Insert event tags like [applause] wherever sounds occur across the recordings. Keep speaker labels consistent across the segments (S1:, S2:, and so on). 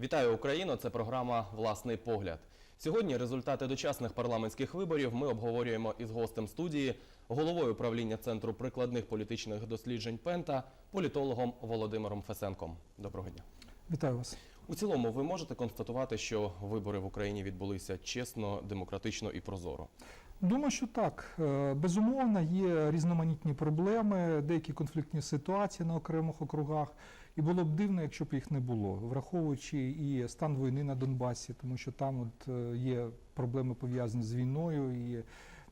S1: Вітаю Україно! Це програма Власний погляд. Сьогодні результати дочасних парламентських виборів ми обговорюємо із гостем студії, головою управління центру прикладних політичних досліджень Пента, політологом Володимиром Фесенком. Доброго дня.
S2: Вітаю вас.
S1: У цілому, ви можете констатувати, що вибори в Україні відбулися чесно, демократично і прозоро.
S2: Думаю, що так. Е, Безумовно, є різноманітні проблеми, деякі конфліктні ситуації на окремих округах. І було б дивно, якщо б їх не було, враховуючи і стан війни на Донбасі, тому що там от е, є проблеми пов'язані з війною і,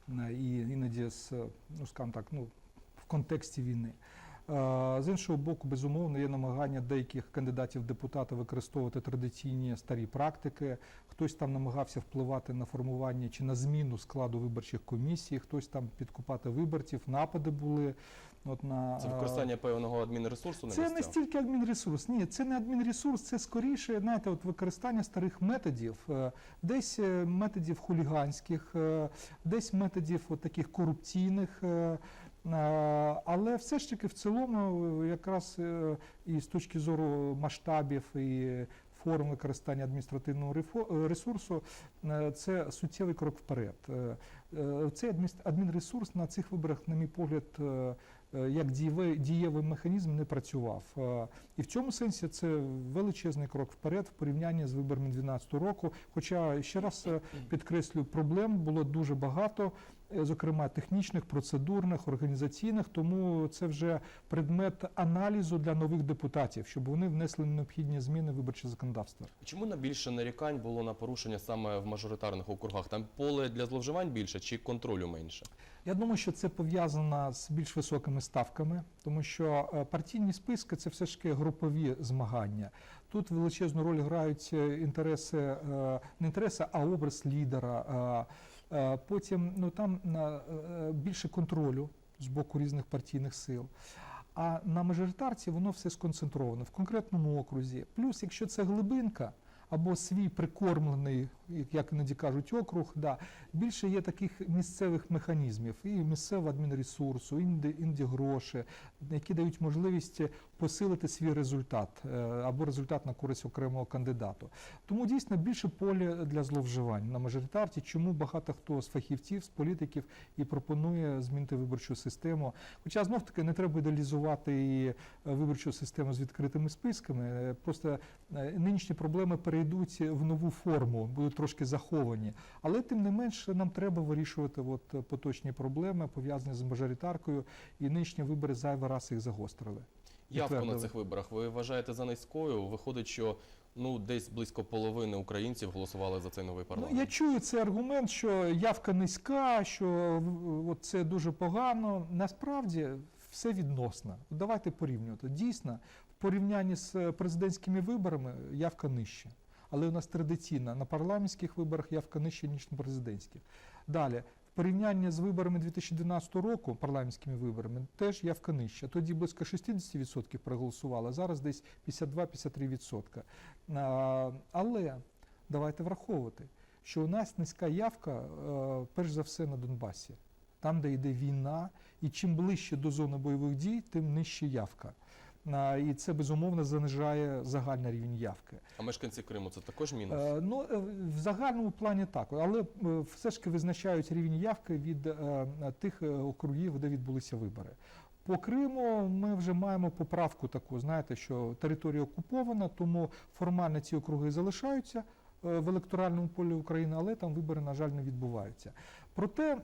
S2: е, і іноді з, е, ну скажімо так, ну в контексті війни. З іншого боку, безумовно, є намагання деяких кандидатів в депутати використовувати традиційні старі практики. Хтось там намагався впливати на формування чи на зміну складу виборчих комісій, хтось там підкупати виборців, напади були. От на
S1: Це використання певного адмінресурсу на
S2: це не стільки адмінресурс. Ні, це не адмінресурс, це скоріше, знаєте, от використання старих методів, е, десь е, методів хуліганських, е, десь методів от таких корупційних. Але все ж таки в цілому, якраз і з точки зору масштабів і форм використання адміністративного ресурсу, це суттєвий крок вперед. Цей адмінресурс на цих виборах, на мій погляд, як дієвий, дієвий механізм не працював. Е, І в цьому сенсі це величезний крок вперед в порівнянні з виборами 2012 року. Хоча ще раз е, підкреслю, проблем було дуже багато, е, зокрема технічних, процедурних, організаційних. Тому це вже предмет аналізу для нових депутатів, щоб вони внесли необхідні зміни в виборче законодавство.
S1: Чому найбільше нарікань було на порушення саме в мажоритарних округах? Там поле для зловживань більше чи контролю менше?
S2: Я думаю, що це пов'язано з більш високими ставками, тому що е, партійні списки це все ж таки групові змагання. Тут величезну роль грають е, інтереси, е, не інтереси, а образ лідера. Потім ну там більше контролю з боку різних партійних сил. А на мажоритарці воно все сконцентровано в конкретному окрузі. Плюс, якщо це глибинка або свій прикормлений, як- іноді кажуть, округ, да, більше є таких місцевих механізмів, і місцевого адмінресурсу, інді, інді гроші, які дають можливість посилити свій результат е, або результат на користь окремого кандидату. Тому дійсно більше поля для зловживань на мажоритарці. Чому багато хто з фахівців, з політиків і пропонує змінити виборчу систему. Хоча знов таки не треба ідеалізувати і е, виборчу систему з відкритими списками. Е, Просто нинішні проблеми перейдуть в нову форму, будуть трошки заховані. Але тим не менш нам треба вирішувати от е, поточні проблеми, пов'язані з мажоритаркою, і нинішні вибори зайвий раз їх загострили.
S1: Явку на цих виборах ви вважаєте за низькою? Виходить, що ну десь близько половини українців голосували за цей новий
S2: Ну,
S1: парламент.
S2: я чую цей аргумент, що явка низька, що от це дуже погано. Насправді все відносно. Давайте порівнювати. Дійсно, в порівнянні з е, президентськими виборами явка нижча. Але у нас традиційно на парламентських виборах явка нижча, ніж на президентських. Далі. В порівнянні з виборами 2012 року, парламентськими виборами, теж явка нижча. Тоді близько 60% проголосувало, зараз десь 52-53%. А, Але давайте враховувати, що у нас низька явка, е, перш за все, на Донбасі, там, де йде війна, і чим ближче до зони бойових дій, тим нижча явка. І це безумовно занижає загальний рівень явки.
S1: А мешканці Криму це також мінус.
S2: Е, Ну, е, в загальному плані так, але е, все ж таки визначають рівень явки від тих округів, де відбулися вибори. По Криму ми вже маємо поправку таку, знаєте, що територія окупована, тому формально ці округи залишаються в електоральному полі України, але там вибори, на жаль, не відбуваються. Проте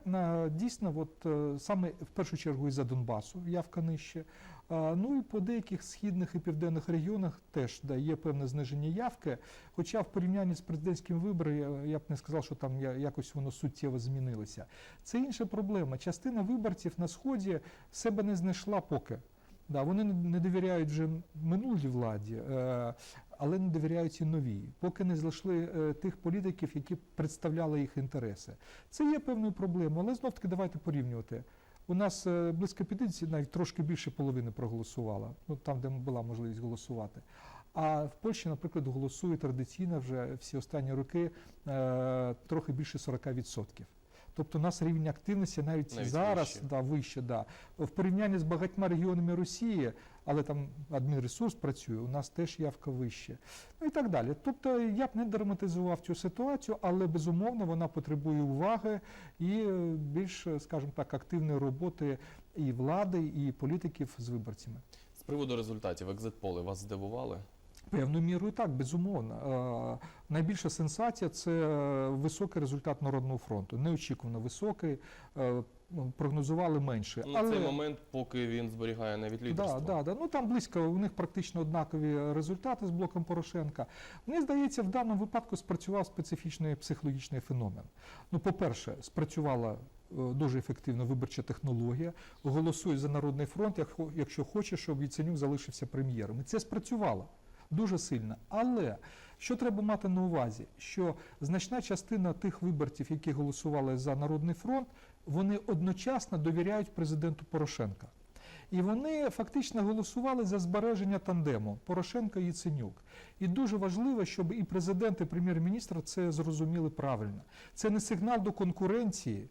S2: дійсно, от саме в першу чергу із-за Донбасу явка нижче. Ну і по деяких східних і південних регіонах теж да, є певне зниження явки. Хоча в порівнянні з президентськими виборами я, б не сказав, що там якось воно суттєво змінилося. Це інша проблема. Частина виборців на сході себе не знайшла поки. Да, вони не- не довіряють вже минулій владі, е, але не довіряють і новій, поки не знайшли е, тих політиків, які представляли їх інтереси. Це є певною проблемою, але знов таки давайте порівнювати. У нас е, близько 50, навіть трошки більше половини проголосувала, ну там, де була можливість голосувати. А в Польщі, наприклад, голосує традиційно вже всі останні роки е, трохи більше 40%. Тобто у нас рівень активності навіть,
S1: Навіть
S2: зараз
S1: вище.
S2: Да, вище. Да. В порівнянні з багатьма регіонами Росії, але там адмінресурс працює, у нас теж явка вище. Ну і так далі. Тобто я б не драматизував цю ситуацію, але безумовно вона потребує уваги і е, більш, е, скажімо так, активної роботи і влади, і політиків з виборцями.
S1: З приводу результатів екзит-поли вас здивували?
S2: Певною мірою так, безумовно. Е, Найбільша сенсація це високий результат Народного фронту. Неочікувано високий, е, ну, прогнозували менше.
S1: Ну, На цей момент, поки він зберігає навіть лідерство.
S2: Да, да, да. Ну там близько, у них практично однакові результати з блоком Порошенка. Мені здається, в даному випадку спрацював специфічний психологічний феномен. Ну, по-перше, спрацювала е, дуже ефективно виборча технологія. Голосуй за Народний фронт, якщо хочеш, щоб Яценюк залишився прем'єром. І це спрацювало дуже сильно. Але що треба мати на увазі? Що значна частина тих виборців, які голосували за Народний фронт, вони одночасно довіряють президенту Порошенка. І вони фактично голосували за збереження тандему Порошенка і Яценюк. І дуже важливо, щоб і президент, і прем'єр-міністр це зрозуміли правильно. Це не сигнал до конкуренції,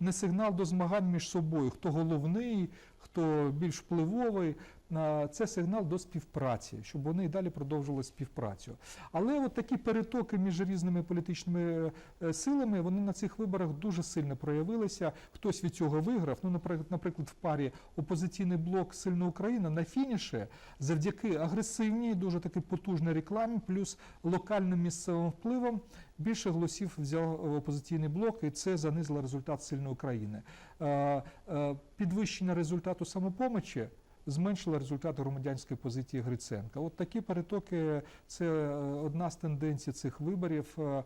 S2: не сигнал до змагань між собою, хто головний, хто більш впливовий. А, Це сигнал до співпраці, щоб вони і далі продовжували співпрацю. Але от такі перетоки між різними політичними е, силами вони на цих виборах дуже сильно проявилися. Хтось від цього виграв. Ну, наприклад, наприклад, в парі опозиційний блок Сильна Україна на фініші завдяки агресивній, дуже таки потужній рекламі, плюс локальним місцевим впливом більше голосів взяв опозиційний блок, і це занизило результат Сильної України. Е, е, Підвищення результату самопомочі. Зменшила результат громадянської позиції Гриценка. От такі перетоки це е, одна з тенденцій цих виборів. Е,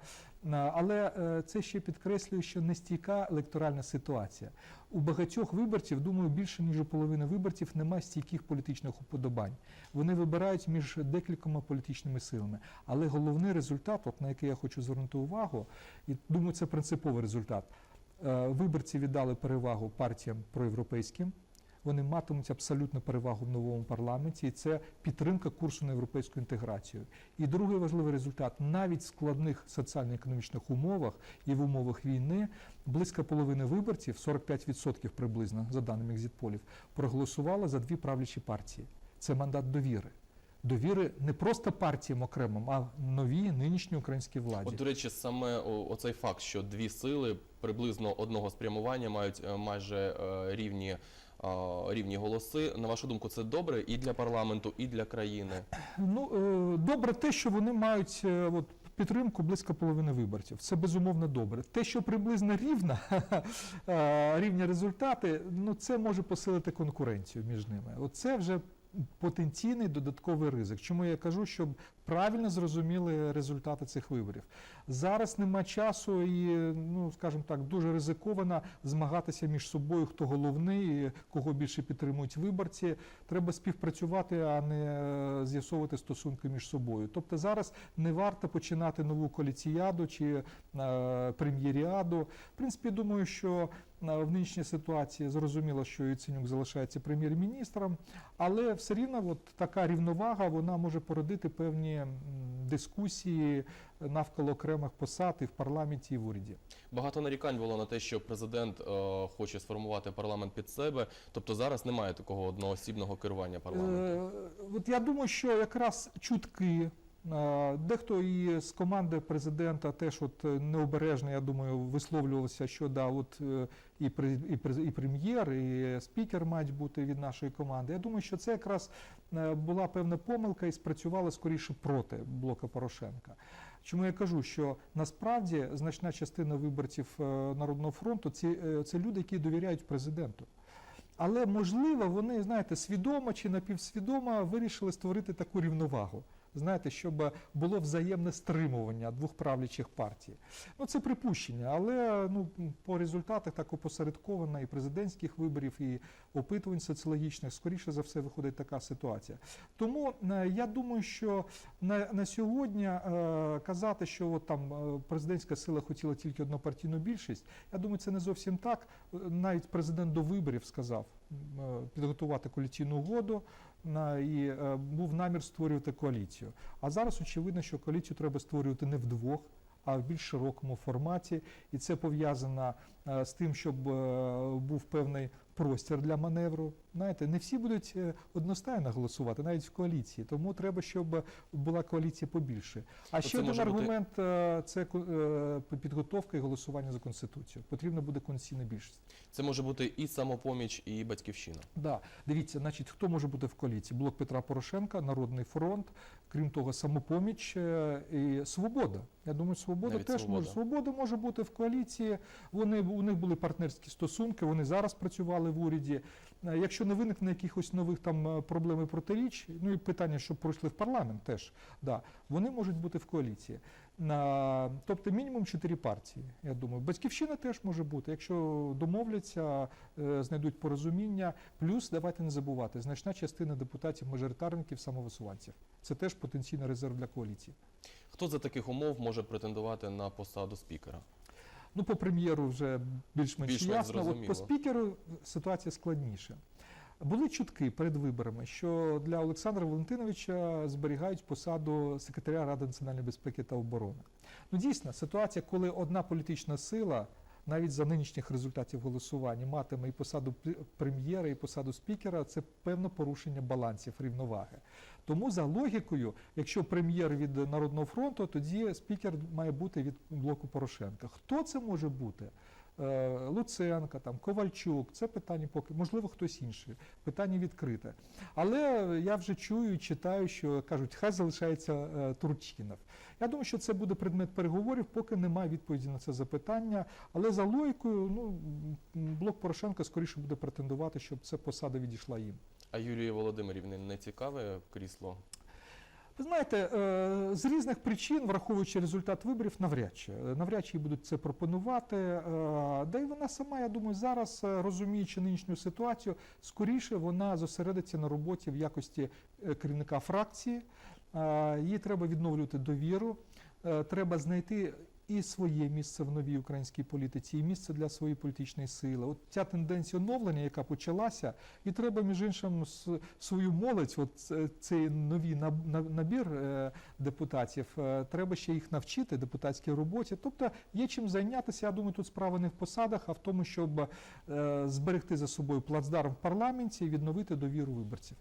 S2: Але е, це ще підкреслює, що нестійка електоральна ситуація. У багатьох виборців, думаю, більше ніж у половини виборців немає стійких політичних уподобань. Вони вибирають між декількома політичними силами. Але головний результат, от на який я хочу звернути увагу, і думаю, це принциповий результат. Виборці віддали перевагу партіям проєвропейським. Вони матимуть абсолютну перевагу в новому парламенті, і це підтримка курсу на європейську інтеграцію. І другий важливий результат: навіть в складних соціально-економічних умовах і в умовах війни близько половини виборців, 45% приблизно за даними екзитполів, проголосували за дві правлячі партії. Це мандат довіри. Довіри не просто партіям окремим, а новій нинішній українській владі.
S1: От, до речі, саме оцей факт, що дві сили приблизно одного спрямування мають е, майже е, рівні, рівні голоси. На вашу думку, це добре і для парламенту, і для країни.
S2: Ну е, добре, те, що вони мають е, от, підтримку близько половини виборців. Це безумовно добре. Те, що приблизно рівна [laughs] е, рівні результати, ну це може посилити конкуренцію між ними. Оце вже потенційний додатковий ризик. Чому я кажу, щоб правильно зрозуміли результати цих виборів. Зараз нема часу і, ну скажімо так, дуже ризиковано змагатися між собою, хто головний, кого більше підтримують виборці. Треба співпрацювати, а не е, з'ясовувати стосунки між собою. Тобто зараз не варто починати нову коаліціяду чи е, прем'єріаду. В принципі, думаю, що е, в нинішній ситуації зрозуміло, що Яценюк залишається прем'єр-міністром, але все рівно от така рівновага вона може породити певні дискусії навколо окремих посад і в парламенті, і в уряді.
S1: Багато нарікань було на те, що президент е, хоче сформувати парламент під себе. Тобто зараз немає такого одноосібного керування парламенту.
S2: Е, От я думаю, що якраз чутки. Е, Дехто і з команди президента теж от е, необережно, я думаю, висловлювався, що да, от е, і, і, прем'єр, і спікер мають бути від нашої команди. Я думаю, що це якраз була певна помилка і спрацювала скоріше проти блока Порошенка. Чому я кажу, що насправді значна частина виборців Народного фронту ці, це люди, які довіряють президенту. Але можливо, вони, знаєте, свідомо чи напівсвідомо вирішили створити таку рівновагу. Знаєте, щоб було взаємне стримування двох правлячих партій. Ну це припущення, але ну по результатах так опосередковано і президентських виборів, і опитувань соціологічних, скоріше за все, виходить така ситуація. Тому е, я думаю, що на, на сьогодні е, казати, що от там е, президентська сила хотіла тільки однопартійну більшість, я думаю, це не зовсім так. Е, Навіть президент до виборів сказав підготувати коаліційну угоду на, і е, був намір створювати коаліцію. А зараз очевидно, що коаліцію треба створювати не вдвох, а в більш широкому форматі. І це пов'язано е, з тим, щоб е, був певний простір для маневру. Знаєте, не всі будуть е, одностайно голосувати, навіть в коаліції. Тому треба, щоб була коаліція побільше. А ще один
S1: може бути-
S2: аргумент е, це е, підготовка і голосування за конституцію. Потрібна буде конституційна більшість.
S1: Це може бути і самопоміч, і батьківщина.
S2: Да, дивіться, значить, хто може бути в коаліції? Блок Петра Порошенка, Народний фронт, крім того, самопоміч е, і свобода. Я думаю, свобода
S1: Навіть
S2: теж
S1: «Свобода».
S2: може. Свобода може бути в коаліції. Вони у них були партнерські стосунки. Вони зараз працювали в уряді. Е, Якщо не виникне якихось нових там е, проблем і протиріч, ну і питання, щоб пройшли в парламент, теж да, вони можуть бути в коаліції. На, тобто мінімум чотири партії. Я думаю, батьківщина теж може бути, якщо домовляться, е, знайдуть порозуміння. Плюс давайте не забувати, значна частина депутатів, мажоритарників, самовисуванців. Це теж потенційний резерв для коаліції.
S1: Хто за таких умов може претендувати на посаду спікера?
S2: Ну, по прем'єру вже більш-менш
S1: Більш-менш
S2: ясно. От по спікеру ситуація складніша. Були чутки перед виборами, що для Олександра Валентиновича зберігають посаду секретаря Ради національної безпеки та оборони. Ну, дійсно, ситуація, коли одна політична сила, навіть за нинішніх результатів голосування, матиме і посаду прем'єра, і посаду спікера, це певне порушення балансів рівноваги. Тому за логікою, якщо прем'єр від Народного фронту, тоді спікер має бути від блоку Порошенка. Хто це може бути? Е, Луценка, там, Ковальчук, це питання поки, можливо, хтось інший. Питання відкрите. Але я вже чую і читаю, що кажуть, хай залишається е, Турчинов. Я думаю, що це буде предмет переговорів, поки немає відповіді на це запитання. Але за логікою, ну, блок Порошенка скоріше буде претендувати, щоб ця посада відійшла їм.
S1: А Юлії Володимирівні не цікаве крісло?
S2: Ви знаєте, е, з різних причин, враховуючи результат виборів, навряд чи навряд чи будуть це пропонувати. Е, Да й вона сама, я думаю, зараз е, розуміючи нинішню ситуацію, скоріше вона зосередиться на роботі в якості керівника фракції. Їй треба відновлювати довіру. Треба знайти і своє місце в новій українській політиці, і місце для своєї політичної сили. От ця тенденція оновлення, яка почалася, і треба між іншим свою молодь, от цей новий на- набір е, депутатів, е, треба ще їх навчити депутатській роботі. Тобто є чим зайнятися. Я думаю, тут справа не в посадах, а в тому, щоб е, зберегти за собою плацдарм в парламенті і відновити довіру виборців.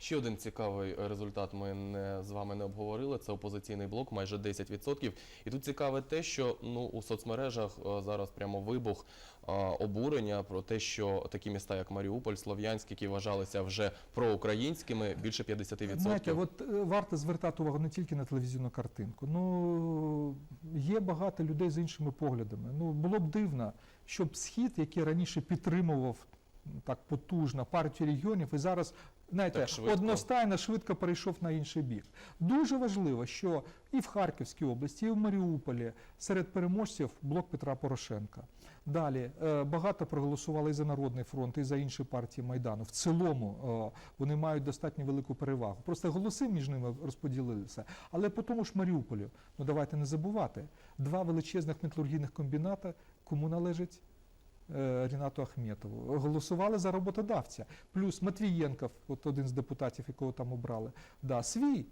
S1: Ще один цікавий е, результат ми не, з вами не обговорили. Це опозиційний блок, майже 10%. І тут цікаве те, що ну у соцмережах е, зараз прямо вибух е, обурення про те, що такі міста, як Маріуполь, Слов'янськ, які вважалися вже проукраїнськими, більше 50%.
S2: Знаєте, от варто звертати увагу не тільки на телевізійну картинку. Ну є багато людей з іншими поглядами. Ну було б дивно, щоб схід, який раніше підтримував так потужно партію регіонів, і зараз. Знаєте,
S1: Так швидко.
S2: одностайно швидко перейшов на інший бік. Дуже важливо, що і в Харківській області, і в Маріуполі серед переможців блок Петра Порошенка. Далі е, багато проголосували і за Народний фронт, і за інші партії Майдану. В цілому е, вони мають достатньо велику перевагу. Просто голоси між ними розподілилися. Але по тому ж Маріуполю, ну давайте не забувати, два величезних металургійних комбіната, кому належить Рінату Ахметову. Голосували за роботодавця. Плюс Матвієнков, от один з депутатів, якого там обрали, да, свій.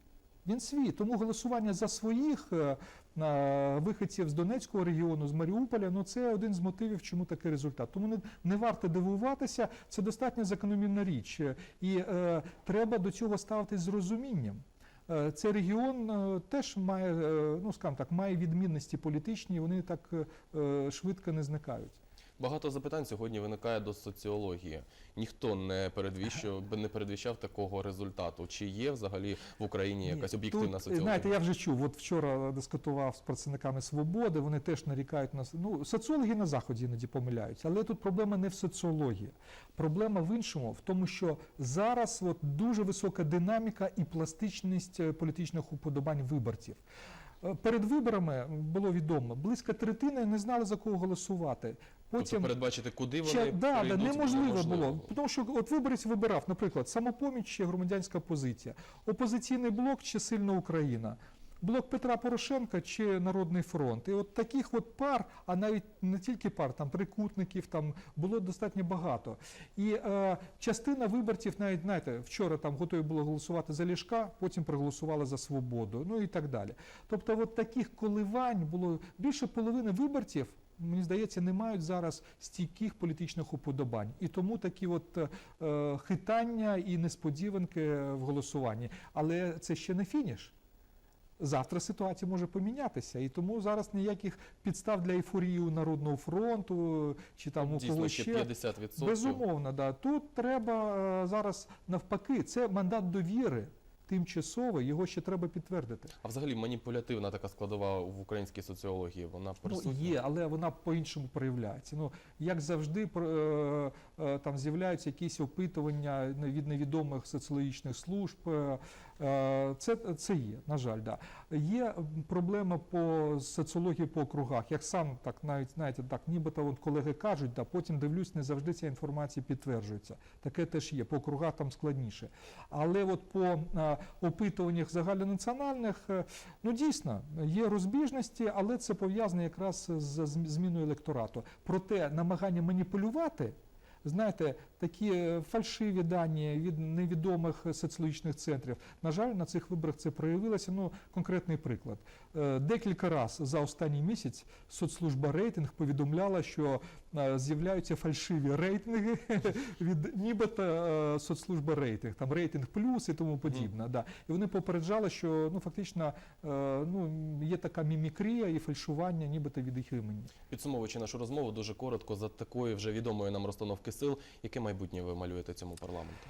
S2: Він свій. Тому голосування за своїх е, е, з Донецького регіону, з Маріуполя, ну це один з мотивів, чому такий результат. Тому не, не варто дивуватися, це достатньо закономірна річ. Е, І е, треба до цього ставитись з розумінням. Е, Цей регіон е, теж має, е, ну скажімо так, має відмінності політичні, вони так е, е, швидко не зникають.
S1: Багато запитань сьогодні виникає до соціології. Ніхто не передвіщав, [laughs] не передвіщав такого результату. Чи є взагалі в Україні якась об'єктивна
S2: тут,
S1: соціологія?
S2: Знаєте, я вже чув. От вчора дискутував з працівниками свободи. Вони теж нарікають на с- ну соціологи на заході іноді помиляються, але тут проблема не в соціології. Проблема в іншому, в тому, що зараз от дуже висока динаміка і пластичність е, політичних уподобань виборців. Е, Перед виборами було відомо, близько третини не знали за кого голосувати.
S1: Тобто передбачити, куди вони
S2: Ще, да, да,
S1: прийдуть,
S2: неможливо було. Тому що от виборець вибирав, наприклад, самопоміч чи громадянська позиція, опозиційний блок чи сильна Україна. Блок Петра Порошенка чи Народний фронт. І от таких от пар, а навіть не тільки пар, там трикутників там було достатньо багато. І е, частина виборців, навіть знаєте, вчора там готові було голосувати за Ляшка, потім проголосували за свободу, ну і так далі. Тобто, от таких коливань було більше половини виборців. Мені здається, не мають зараз стійких політичних уподобань, і тому такі от е, хитання і несподіванки в голосуванні. Але це ще не фініш. Завтра ситуація може помінятися, і тому зараз ніяких підстав для ейфорії у Народного фронту чи там у
S1: Дійсно,
S2: кого
S1: ще
S2: ще.
S1: 50%.
S2: Безумовно, да. Тут треба е, зараз навпаки, це мандат довіри тимчасовий, його ще треба підтвердити.
S1: А взагалі маніпулятивна така складова в українській соціології, вона
S2: Ну, є, але вона по-іншому проявляється. Ну, як завжди, е, е, там з'являються якісь опитування від невідомих соціологічних служб. Е, Це, це є, на жаль, да. Є проблема по соціології по округах. Як сам так навіть знаєте, так, нібито от колеги кажуть, да, потім дивлюсь, не завжди ця інформація підтверджується. Таке теж є. По округах там складніше. Але от по е, опитуваннях загальнонаціональних, е, ну дійсно є розбіжності, але це пов'язано якраз з зміною електорату. Проте намагання маніпулювати. Знаєте, такі е, фальшиві дані від невідомих соціологічних центрів. На жаль, на цих виборах це проявилося. Ну, конкретний приклад. Е, Декілька разів за останній місяць соцслужба рейтинг повідомляла, що е, з'являються фальшиві рейтинги [laughs] від нібито соцслужба рейтинг, там рейтинг плюс і тому подібне. Да. І вони попереджали, що ну фактично ну, є така мімікрія і фальшування, нібито від їх імені.
S1: Підсумовуючи нашу розмову, дуже коротко за такої вже відомої нам розстановки сил, яке майбутнє ви малюєте цьому парламенту?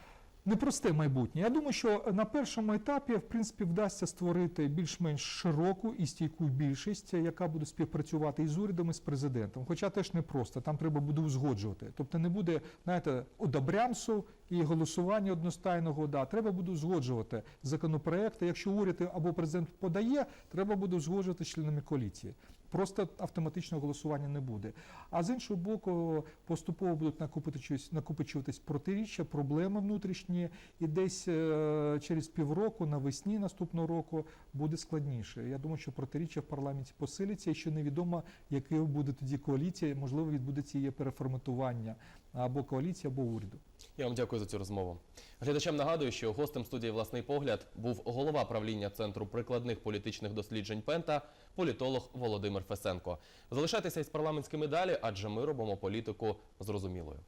S2: Непросте майбутнє. Я думаю, що на першому етапі в принципі вдасться створити більш-менш широку і стійку більшість, яка буде співпрацювати і з урядом, і з президентом. Хоча теж не просто, там треба буде узгоджувати. Тобто не буде, знаєте, одобрямсу і голосування одностайного. Да, треба буде узгоджувати законопроекти. Якщо уряд або президент подає, треба буде узгоджувати з членами коаліції. Просто автоматичного голосування не буде. А з іншого боку, поступово будуть накопичуватись, накопичуватись протиріччя, проблеми внутрішні, і десь е, через півроку, навесні наступного року, буде складніше. Я думаю, що протиріччя в парламенті посиляться, і ще невідомо, якою буде тоді коаліція. Можливо, відбудеться її переформатування або коаліції, або уряду.
S1: Я вам дякую за цю розмову. Глядачам нагадую, що гостем студії Власний погляд був голова правління Центру прикладних політичних досліджень Пента, політолог Володимир Фесенко. Залишайтеся із парламентськими далі, адже ми робимо політику зрозумілою.